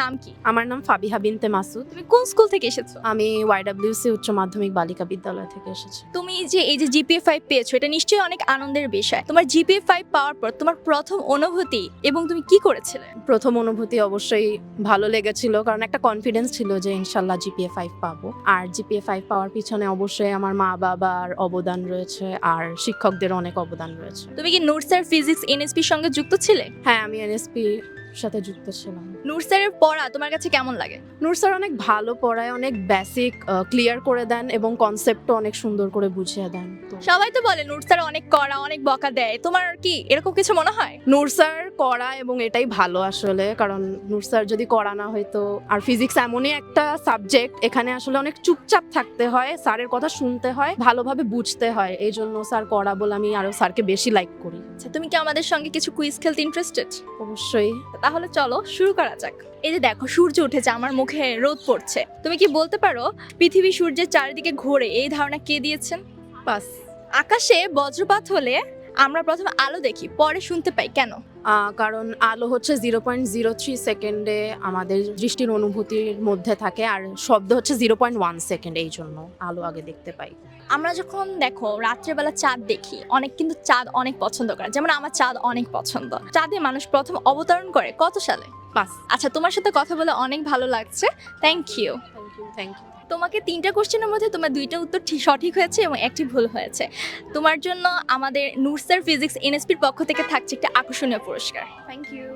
নাম কি? আমার নাম ফাবিহা বিনতে মাসুদ। তুমি কোন স্কুল থেকে এসেছ? আমি ওয়াইডাব্লিউসি উচ্চ মাধ্যমিক বালিকা বিদ্যালয় থেকে এসেছি। তুমি যে এই যে জিপিএ ফাইভ পেয়েছ এটা নিশ্চয়ই অনেক আনন্দের বিষয়। তোমার জিপিএ ফাইভ পাওয়ার পর তোমার প্রথম অনুভূতি এবং তুমি কি করেছিলে? প্রথম অনুভূতি অবশ্যই ভালো লেগেছিল কারণ একটা কনফিডেন্স ছিল যে ইনশাল্লাহ জিপিএ ফাইভ পাবো। আর জিপিএ ফাইভ পাওয়ার পিছনে অবশ্যই আমার মা বাবার অবদান রয়েছে আর শিক্ষকদের অনেক অবদান রয়েছে। তুমি কি নুরসার ফিজিক্স এনএসপির সঙ্গে যুক্ত ছিলে? হ্যাঁ আমি এনএসপি সাথে যুক্ত ছিলাম। নুরসারের পড়া তোমার কাছে কেমন লাগে? নূর স্যার অনেক ভালো পড়ায় অনেক বেসিক ক্লিয়ার করে দেন এবং কনসেপ্টও অনেক সুন্দর করে বুঝিয়ে দেন। সবাই তো বলে নুরসার অনেক কড়া অনেক বকা দেয়। তোমার কি এরকম কিছু মনে হয়? নূর স্যার করা এবং এটাই ভালো আসলে কারণ নূর স্যার যদি করা না হয়তো আর ফিজিক্স এমনই একটা সাবজেক্ট এখানে আসলে অনেক চুপচাপ থাকতে হয় স্যারের কথা শুনতে হয় ভালোভাবে বুঝতে হয়। এই জন্য স্যার করা বলে আমি আরও স্যারকে বেশি লাইক করি। আচ্ছা তুমি কি আমাদের সঙ্গে কিছু কুইজ খেলতে ইন্টারেস্টেড অবশ্যই। তাহলে চলো শুরু করা যাক। এই যে দেখো সূর্য উঠেছে আমার মুখে রোদ পড়ছে। তুমি কি বলতে পারো পৃথিবী সূর্যের চারিদিকে ঘোরে এই ধারণা কে দিয়েছেন? বাস। আকাশে বজ্রপাত হলে আমরা প্রথমে আলো দেখি পরে শুনতে পাই কেন? কারণ আলো হচ্ছে জিরো পয়েন্ট জিরো থ্রি সেকেন্ডে আমাদের দৃষ্টির অনুভূতির মধ্যে থাকে আর শব্দ হচ্ছে জিরো পয়েন্ট ওয়ান সেকেন্ড এই জন্য আলো আগে দেখতে পাই। আমরা যখন দেখো রাত্রেবেলা চাঁদ দেখি অনেক কিন্তু চাঁদ অনেক পছন্দ করে যেমন আমার চাঁদ অনেক পছন্দ। চাঁদে মানুষ প্রথম অবতরণ করে কত সালে? বাস আচ্ছা তোমার সাথে কথা বলে অনেক ভালো লাগছে thank you thank you thank you তোমাকে তিনটা কোশ্চেনের মধ্যে তোমার দুইটা উত্তর ঠিক, সঠিক হয়েছে এবং একটি ভুল হয়েছে। তোমার জন্য আমাদের নুরসার ফিজিক্স এনএসপির পক্ষ থেকে থাকছে একটা আকর্ষণীয় পুরস্কার। Thank you